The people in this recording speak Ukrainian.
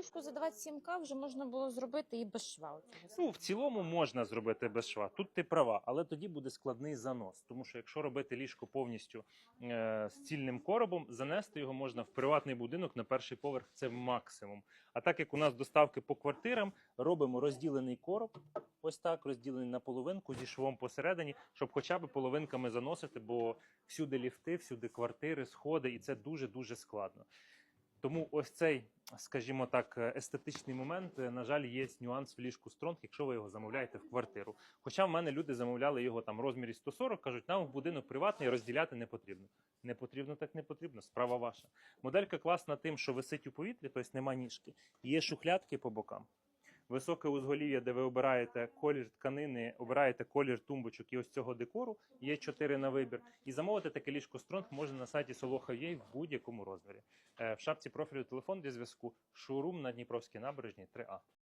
ліжку за 27к вже можна було зробити і без шва. Ну, в цілому можна зробити без шва. Тут ти права, але тоді буде складний занос. Тому що якщо робити ліжко повністю е, з цільним коробом, занести його можна в приватний будинок на перший поверх. Це максимум. А так як у нас доставки по квартирам, робимо розділений короб, ось так, розділений на половинку зі швом посередині, щоб хоча б половинками заносити, бо всюди ліфти, всюди квартири, сходи, і це дуже дуже складно. Тому ось цей, скажімо так, е, естетичний момент, е, на жаль, є нюанс в ліжку Стронг, якщо ви його замовляєте в квартиру. Хоча в мене люди замовляли його там в розмірі 140, кажуть, нам в будинок приватний розділяти не потрібно. Не потрібно, так не потрібно. Справа ваша. Моделька класна тим, що висить у повітрі, тобто нема ніжки. Є шухлядки по бокам. Високе узголів'я, де ви обираєте колір тканини, обираєте колір тумбочок і ось цього декору. Є чотири на вибір. І замовити таке ліжко Стронг можна на сайті Soloha.ua в будь-якому розмірі. Е, В шапці профілю телефон для зв'язку. Шоурум на Дніпровській набережній 3А.